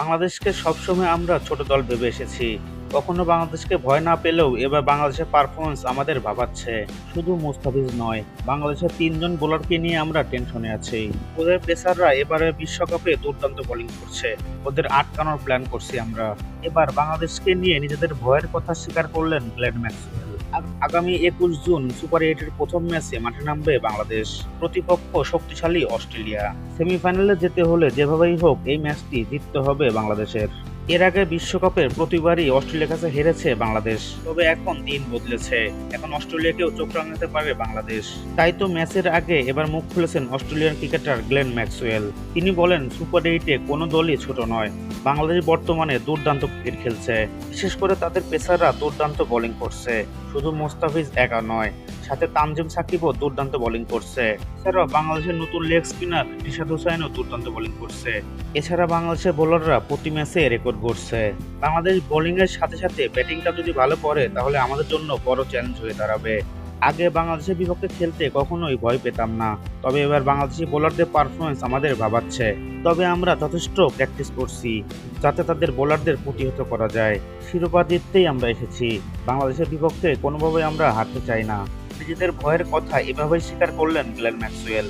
বাংলাদেশকে সবসময় আমরা ছোট দল ভেবে এসেছি। কখনো বাংলাদেশকে ভয় না পেলেও এবার বাংলাদেশের পারফরমেন্স আমাদের ভাবাচ্ছে। শুধু মুস্তাফিজ নয়, বাংলাদেশের তিনজন বোলারকে নিয়ে আমরা টেনশনে আছি। ওদের পেসাররা এবারে বিশ্বকাপে দুর্দান্ত বোলিং করছে। ওদের আটকানোর প্ল্যান করছি আমরা। এবার বাংলাদেশকে নিয়ে নিজেদের ভয়ের কথা স্বীকার করলেন গ্লেন ম্যাক্সওয়েল। আগামী একুশ জুন সুপার এইটের প্রথম ম্যাচে মাঠে নামবে বাংলাদেশ। প্রতিপক্ষ শক্তিশালী অস্ট্রেলিয়া। সেমিফাইনালে যেতে হলে যেভাবেই হোক এই ম্যাচটি জিততে হবে বাংলাদেশের। এর আগে বিশ্বকাপের প্রতিবারই অস্ট্রেলিয়ার কাছে হেরেছে বাংলাদেশ। তবে এখন দিন বদলেছে। এখন অস্ট্রেলিয়াকেও চোখ রাঙাতে পারবে বাংলাদেশ। তাই তো ম্যাচের আগে এবার মুখ খুলেছেন অস্ট্রেলিয়ান ক্রিকেটার গ্লেন ম্যাক্সওয়েল। তিনি বলেন, সুপার এইটে কোনো দলই ছোট নয়। বাংলাদেশ বর্তমানে দুর্দান্ত ক্রিকেট খেলছে। বিশেষ করে তাদের পেসাররা দুর্দান্ত বোলিং করছে। শুধু মোস্তাফিজ একা নয়। সাথে তানজিম সাকিবও দুর্দান্ত বোলিং করছে। এছাড়াও বাংলাদেশের নতুন লেগ স্পিনার রিশাদ হোসাইনও দুর্দান্ত বোলিং করছে। এছাড়া বাংলাদেশের বোলাররা প্রতি ম্যাচে রেকর্ড গড়ছে। বাংলাদেশ বোলিং এর সাথে সাথে ব্যাটিংটা যদি ভালো করে, তাহলে আমাদের জন্য বড় চ্যালেঞ্জ হয়ে দাঁড়াবে। আগে বাংলাদেশের বিপক্ষে খেলতে কখনোই ভয় পেতাম না। তবে এবার বাংলাদেশি বোলারদের পারফরমেন্স আমাদের ভাবাচ্ছে। তবে আমরা যথেষ্ট প্র্যাকটিস করছি, যাতে তাদের বোলারদের প্রতিহত করা যায়। শিরোপা জিততেই আমরা এসেছি। বাংলাদেশের বিপক্ষে কোনোভাবে আমরা হারতে চাই না। নিজেদের ভয়ের কথা এভাবেই স্বীকার করলেন গ্লেন ম্যাক্সওয়েল।